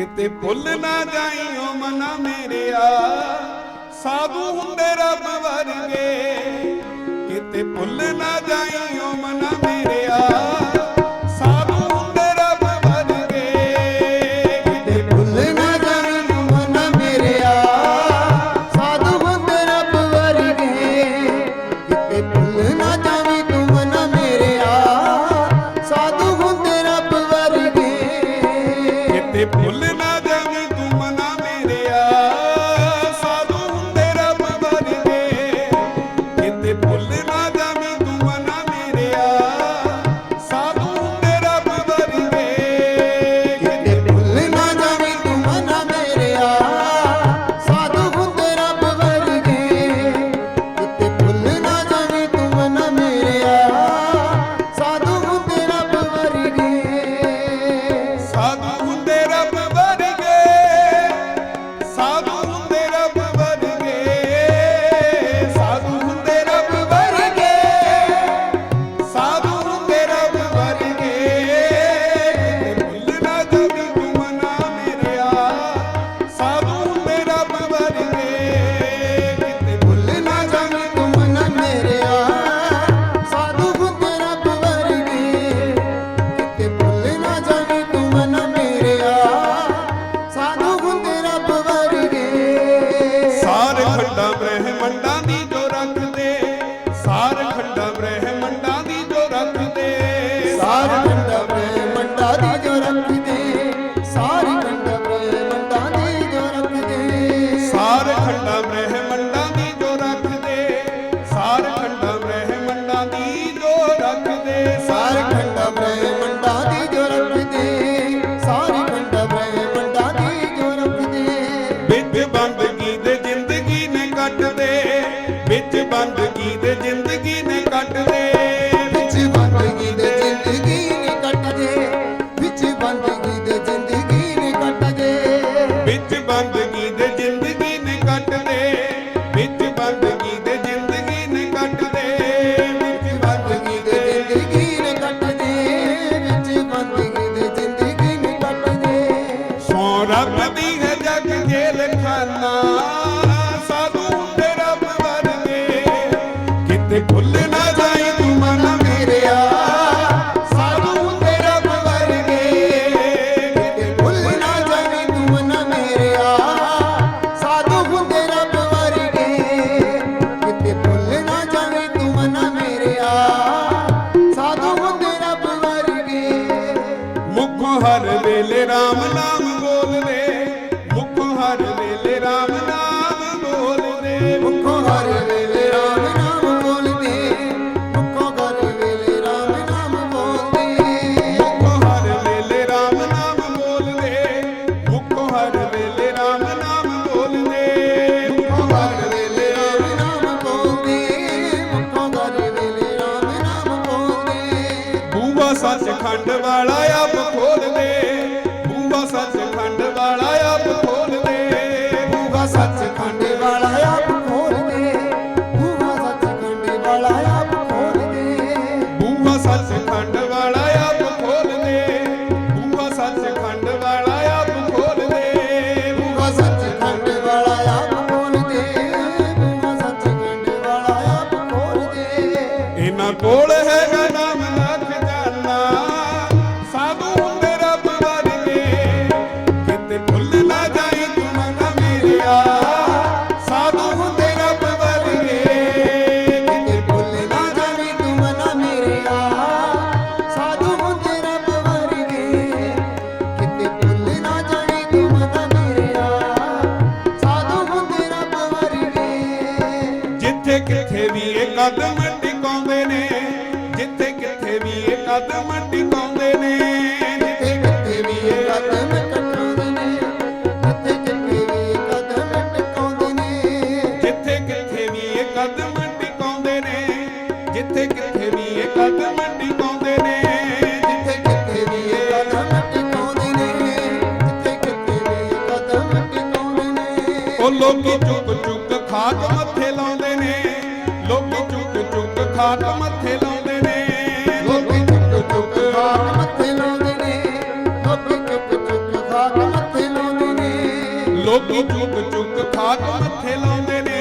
ਕਿਤੇ ਭੁੱਲ ਨਾ ਜਾਈ ਓ ਮਨਾ ਮੇਰਿਆ। ਸਾਧੂ ਹੁੰਦੇ ਰੱਬ ਵਰਗੇ। ਕਿਤੇ ਭੁੱਲ ਨਾ ਜਾਈ ਓ ਮਨਾ ਮੇਰਿਆ। ਜਾਨਾ ਸਾਧੂ ਦੇ ਰੱਬ ਵਰਗੇ ਕਿਤੇ ਭੁੱਲ ਸੱਚਖੰਡ ਵਾਲਾ ਆਪ ਖੋਲ ਦੇ ਬੂਆ ਸੱਚਖੰਡ ਵਾਲਾ ਆਪ ਖੋਲ ਦੇ ਬੂਆ ਸੱਚਖੰਡ ਵਾਲਾ ਆਪ ਖੋਲ ਦੇ ਬੂਆ ਸੱਚਖੰਡ ਵਾਲਾ ਆਪ ਖੋਲ ਦੇ ਬੂਆ ਸੱਚਖੰਡ ਵਾਲਾ ਆਪ ਖੋਲ ਦੇ ਬੂਆ ਸੱਚਖੰਡ ਵਾਲਾ ਆਪ ਖੋਲ ਦੇ ਬੂਆ ਸੱਚਖੰਡ ਵਾਲਾ ਆਪ ਖੋਲ ਦੇ ਬੂਆ ਸੱਚਖੰਡ ਵਾਲਾ ਆਪ ਖੋਲ ਦੇ ਇਹਨਾਂ ਕੋਲ ਕਦਮ ਟਿਕਾਉਂਦੇ ਨੇ ਜਿੱਥੇ ਕਿੱਥੇ ਵੀ ਇਹ ਕਦਮ ਟਿਕਾਉਂਦੇ ਨੇ। ਜਿੱਥੇ ਕਿੱਥੇ ਵੀ ਇਹ ਕਦਮ ਟਿਕਾਉਂਦੇ ਨੇ ਜਿੱਥੇ ਕਿੱਥੇ ਵੀ ਇਹ ਕਦਮ ਟਿਕਾਉਂਦੇ ਨੇ, ਜਿੱਥੇ ਕਿੱਥੇ ਵੀ ਇਹ ਕਦਮ ਟਿਕਾਉਂਦੇ ਨੇ ਜਿੱਥੇ ਕਿੱਥੇ ਵੀ ਇਹ ਕਦਮ ਟਿਕਾਉਂਦੇ ਨੇ। ਜਿੱਥੇ ਕਿੱਥੇ ਵੀ ਇਹ ਕਦਮ ਟਿਕਾਉਂਦੇ ਨੇ ਉਹ ਲੋਕੀ ਚੁੱਕ ਚੁੱਕ ਖਾਦ ਮੱਥੇ ਲਾਉਂਦੇ ਨੇ, ਲੋਕੀ ਚੁੱਕ ਚੁੱਕ ਖਾਦ ਮੱਥੇ ਲਾਉਂਦੇ ਨੇ। ਲੋਕੀ ਲੋਕੀ ਚੁੱਕ ਚੁੱਕ ਖਾਕ ਮੱਥੇ ਲਾਉਂਦੇ ਨੇ।